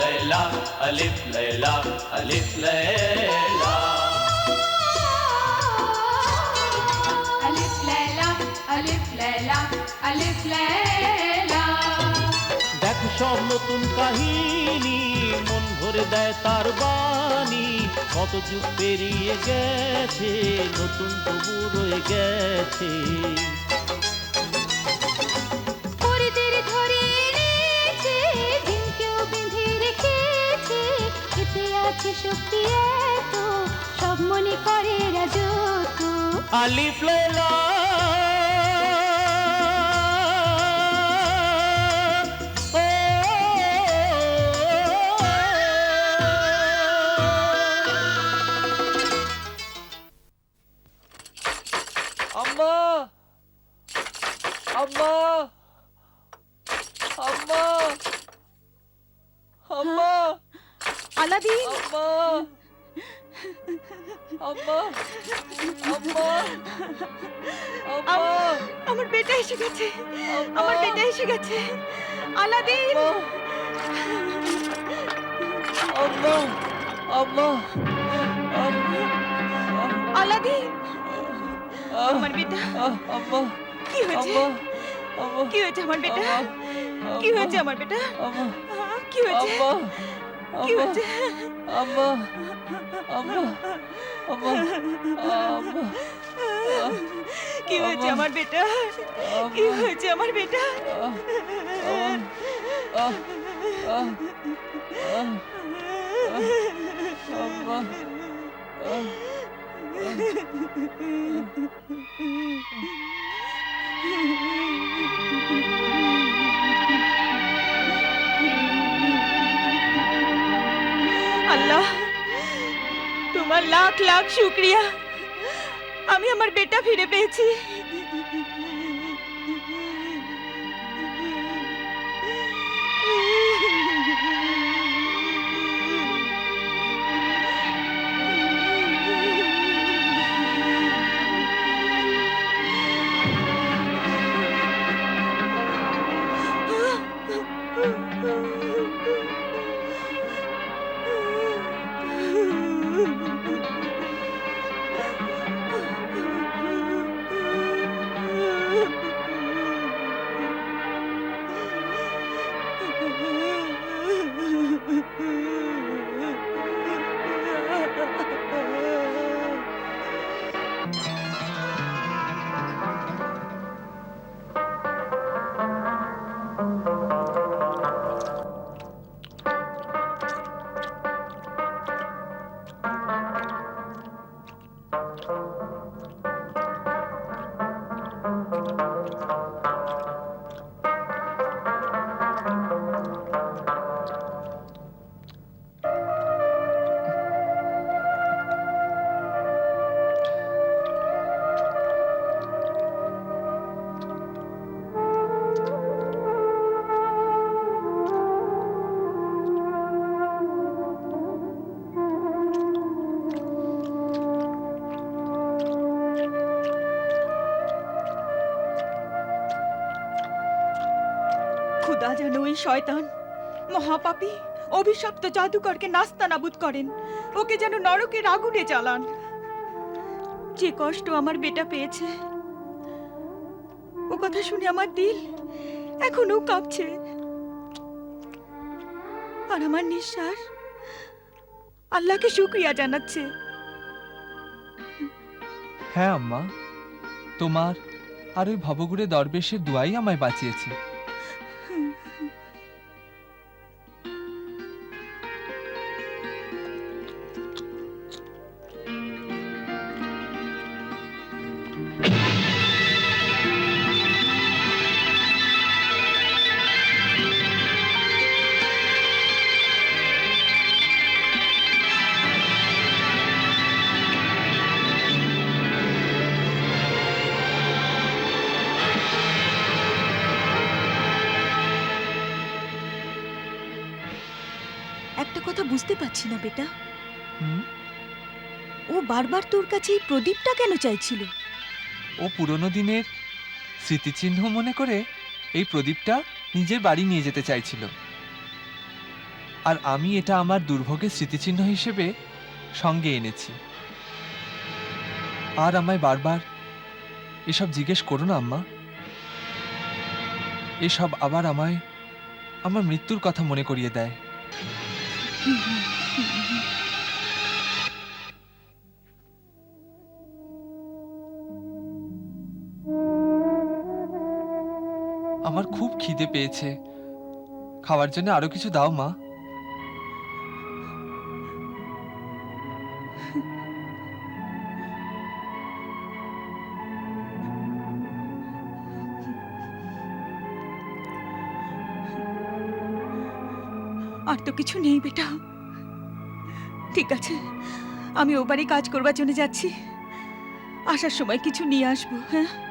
Layla, Alif Layla, Alif Layla. দেখ সব নতুন কাহিনী মন ভরে দেয় তার বাণী। কত যুগ পেরিয়ে গেছে নতুন তবু রয়ে গেছে। শক্তি এত সব মনে করে রাজত্ব আলিফ লাইলা আলাদিন! আম্মা আম্মা আম্মা আম্মা আমার বেটা এসে গেছে। আমার বেটা এসে গেছে। আলাদিন! আম্মা আম্মা আলাদিন! আমার বেটা। আম্মা কি হয়েছে? কি হয়েছে আমার বেটা? কি হয়েছে আমার বেটা? কি হয়েছে? কি হয়েছে আম্মা আম্মা আম্মা আম্মা কি হয়েছে আমার বেটা? কি হয়েছে আমার বেটা? আম্মা আল্লাহ তোমার লাখ লাখ শুক্রিয়া। আমি আমার বেটা ফিরে পেয়েছি। শয়তান। মহাপাপী, অভিশপ্ত জাদুকরকে নাস্তা নাবুদ করেন। ওকে যেন নরকের আগুনে জ্বালান। যে কষ্ট আমার বেটা পেয়েছে। ও কথা শুনে আমার দিল এখনও কাঁপছে। আর আমার নিঃশ্বাস আল্লাহকে শুক্রিয়া জানাচ্ছে। হ্যাঁ আম্মা, তোমার আর ওই ভবগুড়ে দরবেশের দুয়াই আমায় বাঁচিয়েছে। একটা কথা বুঝতে পারছি না বেটা। হুম? ও বারবার তোর কাছে এই প্রদীপটা কেন চাইছিল? ও পুরনো দিনের স্মৃতিচিহ্ন মনে করে এই প্রদীপটা নিজের বাড়ি নিয়ে যেতে চাইছিল। আর আমি এটা আমার দুর্ভোগের স্মৃতিচিহ্ন হিসেবে সঙ্গে এনেছি। আর আমায় বারবার এসব জিজ্ঞেস করো না আম্মা। এসব আবার আমায় আমার মৃত্যুর কথা মনে করিয়ে দেয়। আমার খুব খিদে পেয়েছে। খাওয়ার জন্য আরও কিছু দাও মা। তো কিছু নেই বেটা। ঠিক আছে, আমি ও বাড়ি কাজ করবার জন্য যাচ্ছি। আসার সময় কিছু নিয়ে আসব হ্যাঁ?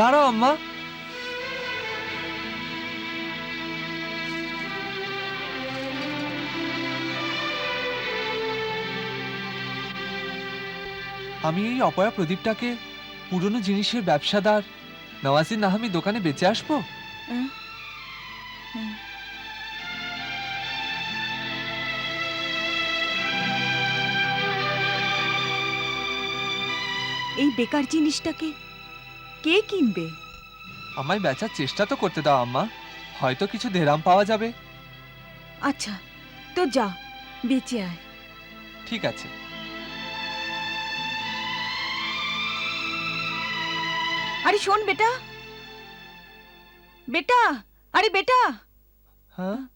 দাঁড়াও, আম্মা আমি এই অপয়া প্রদীপটাকে পুরনো জিনিসের ব্যবসাদার নওয়াজির নাহামি দোকানে বেঁচে আসব? এই বেকার জিনিসটাকে কে কিনবে? আমায় বেচার চেষ্টা তো করতে দাও আম্মা। হয়তো কিছু দেরাম পাওয়া যাবে। আচ্ছা তো যা বেঁচে আয়। ঠিক আছে। আরে শোন বেটা। বেটা আরে বেটা। হ্যাঁ?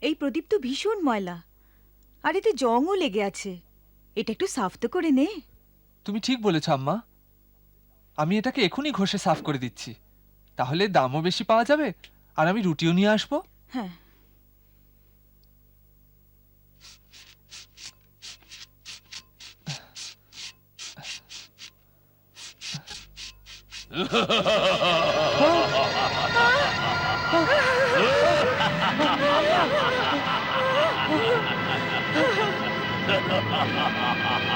এই প্রদীপ তো ভীষণ ময়লা। আর এতে জংও লেগে আছে। এটা একটু সাফ তো করে নে। তুমি ঠিক বলেছ আম্মা। আমি এটাকে এখনই ঘষে সাফ করে দিচ্ছি। তাহলে দামও বেশি পাওয়া যাবে আর আমি রুটিও নিয়ে আসব। হ্যাঁ।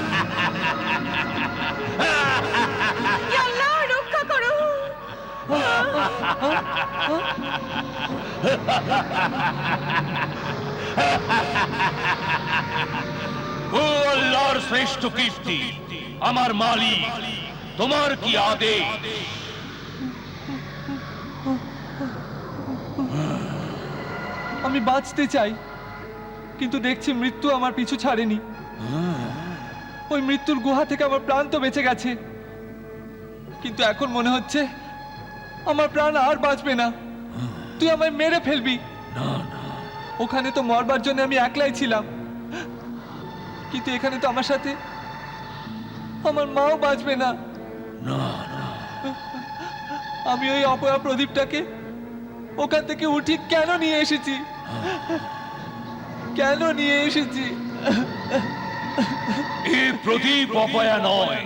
আল্লাহ রক্ষা করো ও আল্লাহর শ্রেষ্ঠ কীর্তি আমার মালিক তোমার কি আদেশ? আমি বাঁচতে চাই কিন্তু দেখছি মৃত্যু আমার পিছু ছাড়েনি। ওই মৃত্যুর গুহা থেকে আমার প্রাণ তো বেঁচে গেছে। কিন্তু এখন মনে হচ্ছে আমার প্রাণ আর বাঁচবে না। তুই আমায় মেরে ফেলবি। ওখানে তো মরবার জন্য আমি একলাই ছিলাম। কিন্তু এখানে তো আমার সাথে আমার মাও বাঁচবে না। আমি ওই অপয়া প্রদীপটাকে ওখান থেকে উঠি কেন নিয়ে এসেছি? কেন নিয়ে এসেছি? এ প্রদীপ অপয়া নয়।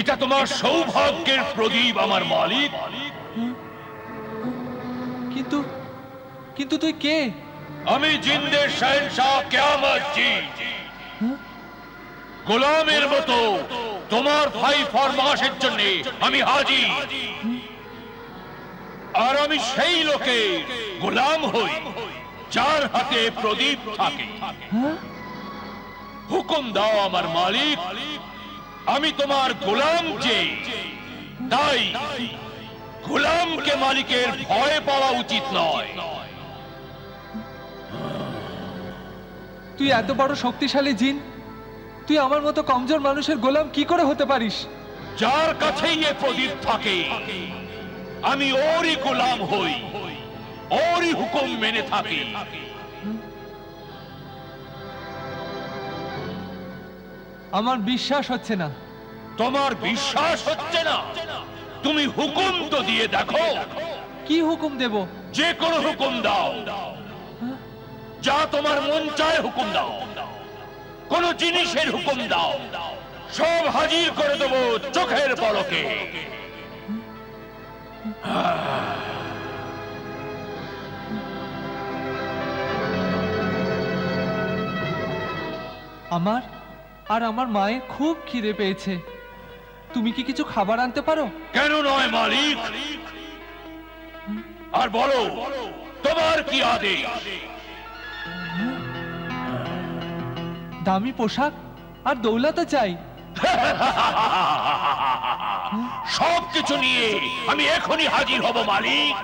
এটা তোমার সৌভাগ্যের প্রদীপ আমার মালিক। কিন্তু কিন্তু তুই কে? আমি জিন্দের শাহেনশাহ কেয়ামত জি গোলামের মতো তোমার ভাই ফরমাসের জন্য আমি হাজির আর আমি সেই লোকে গোলাম হই যার হাতে প্রদীপ থাকে। হ্যাঁ? হুকুম দাও আমার মালিক। আমি তোমার গোলাম যে তাই গোলামকে মালিকের ভয় পাওয়া উচিত নয়। তুই এত বড় শক্তিশালী জিন তুই আমার মতো কমজোর মানুষের গোলাম কি করে হতে পারিস? যার কাছেই এ প্রদীপ থাকে আমি ওরই গোলাম হই ওরই হুকুম মেনে থাকি। আমার বিশ্বাস হচ্ছে না। তোমার বিশ্বাস হচ্ছে না। তুমি হুকুম তো দিয়ে দেখো। কি হুকুম দেব? যে কোনো হুকুম দাও। যা তোমার মন চায় হুকুম দাও। কোন জিনিসের হুকুম দাও। সব হাজির করে দেবো চোখের পলকে। আমার? আর আমার মায়ের খুব খিদে পেয়েছে। তুমি কি কিছু খাবার আনতে পারো? কেন নয় মালিক? আর বলো তোমার কি আদেশ? দামি পোশাক আর দৌলতও চাই। সব কিছু নিয়ে আমি এখনই হাজির হব মালিক।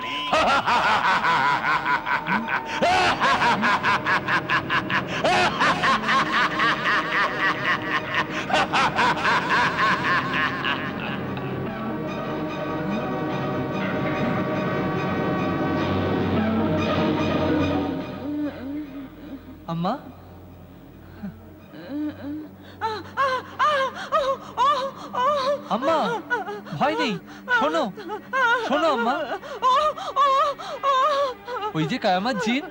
আম্মা আম্মা ভয় নেই। শোনো শোনো, আম্মা। ওই যে কায়ামাত জিন,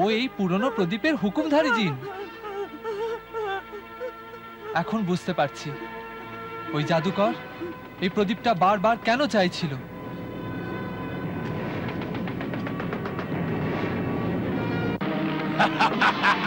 ও এই পুরনো প্রদীপের হুকুমধারী জিন। এখন বুঝতে পারছি। ওই জাদুকর, এই প্রদীপটা বারবার কেন চাইছিল? ha ha ha ha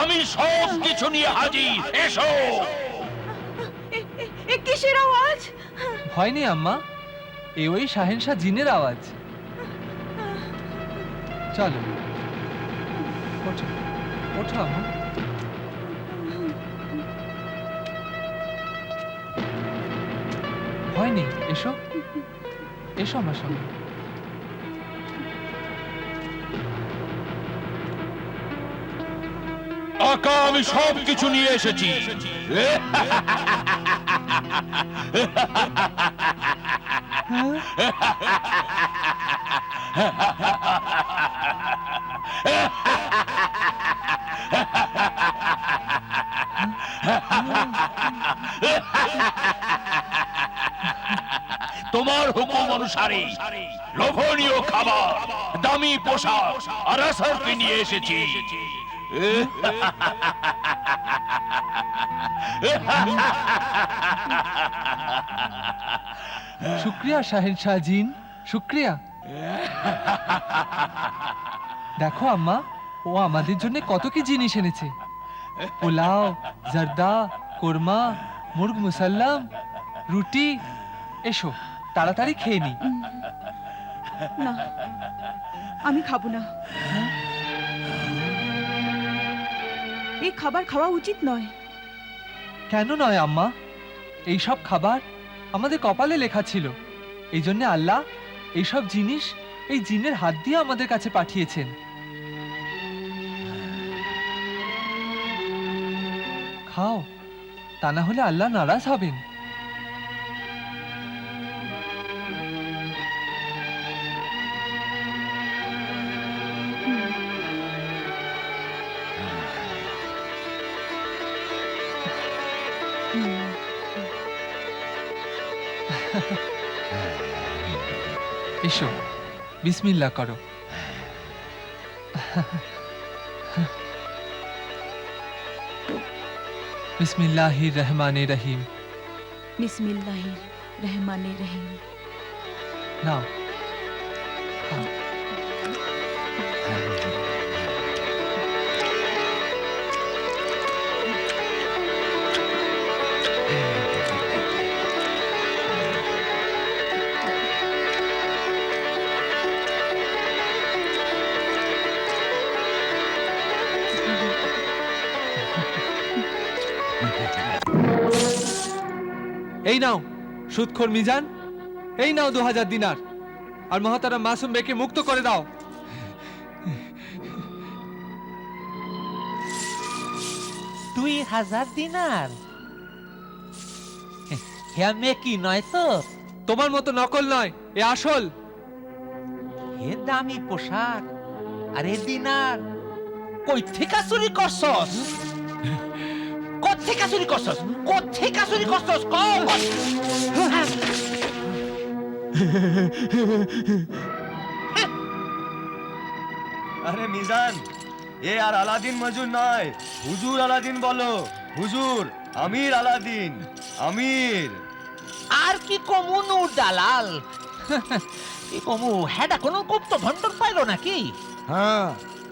আমি সব কিছু নিয়ে হাজির। এসো। কিসের আওয়াজ? ভয় নেই আম্মা। এ ওই শাহেনশাহ জিনের আওয়াজ। চলো ওঠো ওঠো আম্মা। নেই এসো। এসো আমার সঙ্গে। আকা আমি সব কিছু নিয়ে এসেছি। তোমার হুকুম অনুসারে লোভনীয় খাবার, দামি পোশাক আর আসারকে নিয়ে এসেছি? শুক্রিয়া শাহেনশাহ জিন শুক্রিয়া। দেখো আম্মা, ও আমাদের জন্য কত কি জিনিস এনেছে। পোলাও, জর্দা, কোরমা, মুরগ মুসাল্লাম, রুটি, এসো। তাড়াতাড়ি খেয়ে নি। না আমি খাব না। এই খাবার খাওয়া উচিত নয়। কেন নয় আম্মা? এই সব খাবার আমাদের কপালে লেখা ছিল। এই জন্য আল্লাহ এই সব জিনিস এই জিনের হাত দিয়ে আমাদের কাছে পাঠিয়েছেন। খাও তা না হলে আল্লাহ নারাজ হবেন। এসো বিসমিল্লাহ করো বিসমিল্লাহির রহমানির রহিম বিসমিল্লাহির রহমানির রহিম নাও এই নাও সুদখোর মিজান। এই নাও দু হাজার দিনার। আর মহাতারা মাসুম বেকে মুক্ত করে দাও। দুই হাজার দিনার? হ্যাঁ মেকি নয় তো? তোমার মতো নকল নয় এ আসল। হে দামি পোশাক আরে দিনার কই থেকে চুরি করছস? কত থেকে চুরি করছস? কত থেকে চুরি করছস? কও। আরে মিজান এ আর আলাদিন মজুর নয়। হুজুর আলাদিন বলো। হুজুর আমির আলাদিন। আমির। আর কি কমু নূর দালাল? কি কমু হেডা কোনো গুপ্ত ভণ্ডর পাইলো নাকি? হ্যাঁ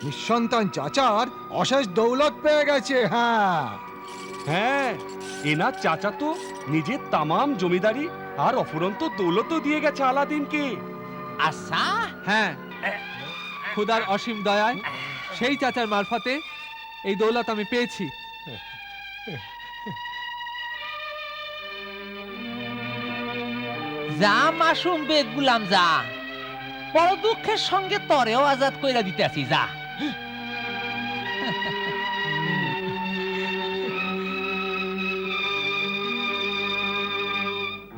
নিঃসন্তান চাচার অশেষ দৌলত পেয়ে গেছে হ্যাঁ। হ্যাঁ এনার চাচা তো নিজের তামাম জমিদারি আর অফুরন্ত দৌলতও দিয়ে গেছে আলাদিনকে। আচ্ছা। হ্যাঁ খুদার অসীম দয়ায় সেই চাচার মারফতে এই দৌলত আমি পেয়েছি। যা মাসুম বেগ গুলাম যা বড় দুঃখের সঙ্গে তরেও আজাদ কইরা দিতে আছি যা।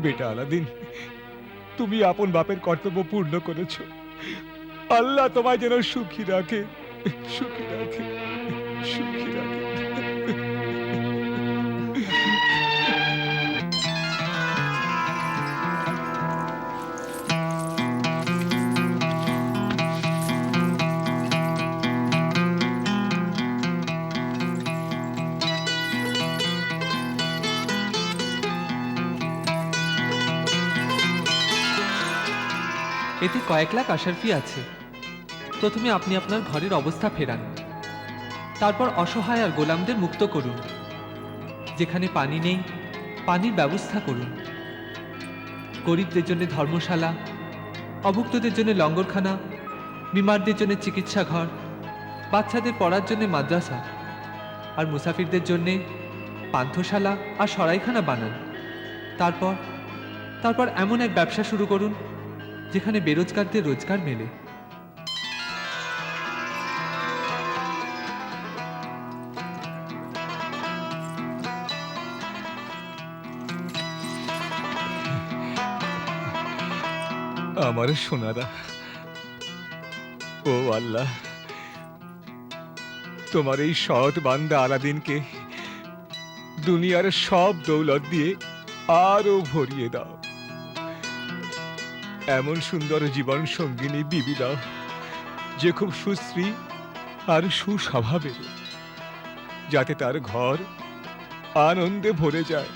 বেটা আলাদিন, তুমি আপন বাপের কর্তব্য পূর্ণ করেছ। আল্লাহ তোমায় যেন সুখী রাখে সুখী রাখে সুখী রাখে। এতে কয়েক লাখ আশারফি আছে। প্রথমে আপনি আপনার ঘরের অবস্থা ফেরান। তারপর অসহায় আর গোলামদের মুক্ত করুন। যেখানে পানি নেই, পানির ব্যবস্থা করুন। গরিবদের জন্য ধর্মশালা, অভুক্তদের জন্য লঙ্গরখানা, বিমারদের জন্য চিকিৎসা ঘর বাচ্চাদের পড়ার জন্য মাদ্রাসা, আর মুসাফিরদের জন্য পান্থশালা আর সরাইখানা বানান। তারপর তারপর এমন এক ব্যবসা শুরু করুন যেখানে বেরোজগারদের রোজগার মেলে। আমার সোনারা, ও আল্লাহ, তোমার এই সৎ বান্দা আলাদিনকে দুনিয়ার সব দৌলত দিয়ে আরও ভরিয়ে দাও। এমন সুন্দর জীবন সঙ্গিনী বিবি দাও যে খুব সুশ্রী আর সুস্বভাবের যাতে তার ঘর আনন্দে ভরে যায়।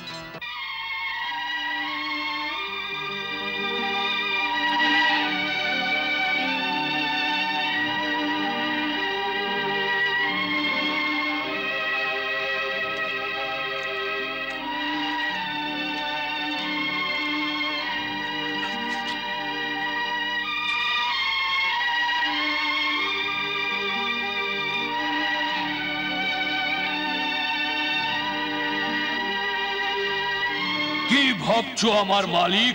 ভাবছ আমার মালিক?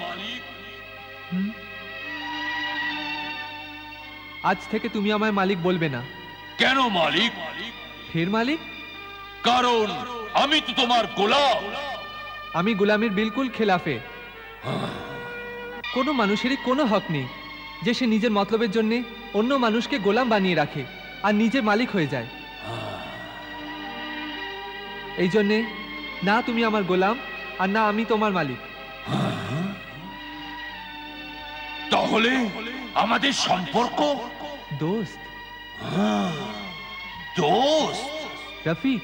আজ থেকে তুমি আমায় মালিক বলবে না। কেন মালিক? ফের মালিক? কারণ আমি তো তোমার গোলাম। আমি গোলামের বিলকুল খেলাফে। কোনো মানুষেরই কোনো হক নেই যে সে নিজের মতলবের জন্যে অন্য মানুষকে গোলাম বানিয়ে রাখে আর নিজে মালিক হয়ে যায়। এই জন্যে না তুমি আমার গোলাম আর না আমি তোমার মালিক। তাহলে আমাদের সম্পর্ক? দোস্ত। দোস্ত? রফিক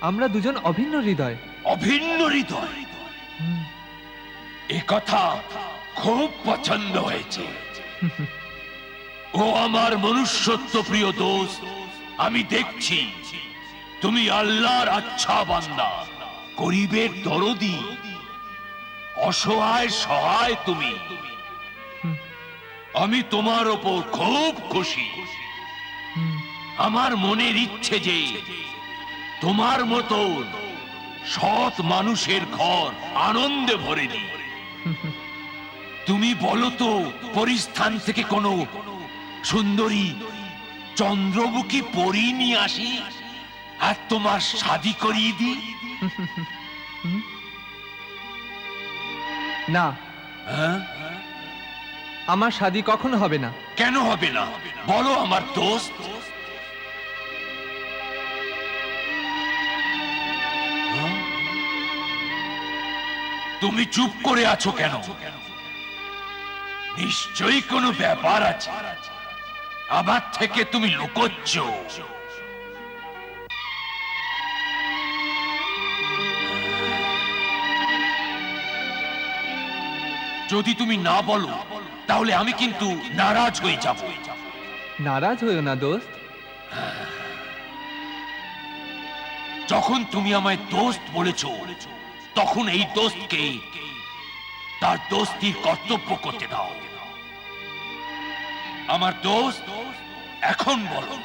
আমরা দুজন অভিন্ন হৃদয়। অভিন্ন হৃদয়? এ কথা খুব পছন্দ হয়েছে। ও আমার মনুষ্যত্ব প্রিয় দোস্ত আমি দেখছি তুমি আল্লাহর আচ্ছা বান্দা গরিবের দরদি অসহায় সহায় তুমি। আমি তোমার ওপর খুব খুশি। আমার মনের ইচ্ছে যে তোমার মতো সৎ মানুষের ঘর আনন্দে ভরে দিই। তুমি বলো তো পরিস্থান থেকে কোনো সুন্দরী চন্দ্রমুখী পরি নিয়ে আসি আর তোমার শাদি করিয়ে দিই? না। হ্যাঁ? আমার শাদি কখনো হবে না? কেন হবে না? বলো আমার দোস্ত? তুমি চুপ করে আছো কেন? নিশ্চয়ই কোনো ব্যাপার আছে। আমার থেকে তুমি লুকোচ্ছ। যদি তুমি না বলো তাহলে আমি কিন্তু নারাজ হয়ে যাব। নারাজ হয়েও না দোস্ত। যখন তুমি আমায় দোস্ত বলেছ তখন এই দোস্তকে তার দোস্তির কর্তব্য করতে দাও। আমার দোস্ত এখন বলো।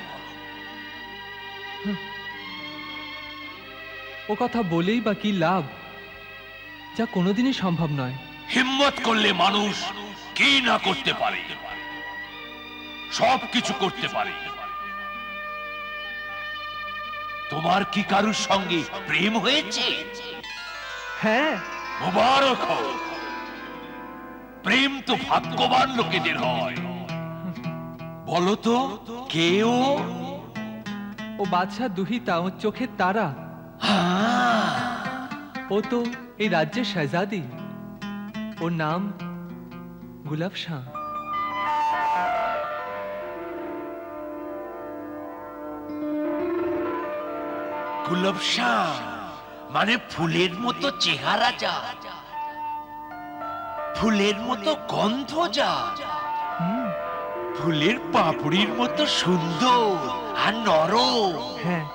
ও কথা বলেই বা কি লাভ? যা কোনোদিনই সম্ভব নয়। হিম্মত করলে মানুষ কি না করতে পারে? সব কিছু করতে পারে। তোমার কি কারুর সঙ্গে প্রেম হয়েছে? হ্যাঁ। মোবারক প্রেম তো ভাগ্যবান লোকেদের হয়। বলো তো কেউ? ও বাদশাহ দুহিতা ও চোখের তারা। ও তো এই রাজ্যের শাহজাদি। ওর নাম গুলাব শাহ গুলবশা মানে ফুলের মতো চেহারা যা। ফুলের মতো গন্ধ যা। ফুলের পাপড়ির মতো সুন্দর আর নরম। হ্যাঁ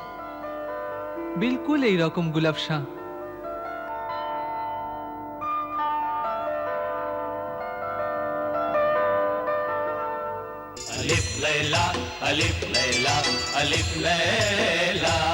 বিলকুল এই রকম গুলাব শাহ ألف ليلى ألف ليلى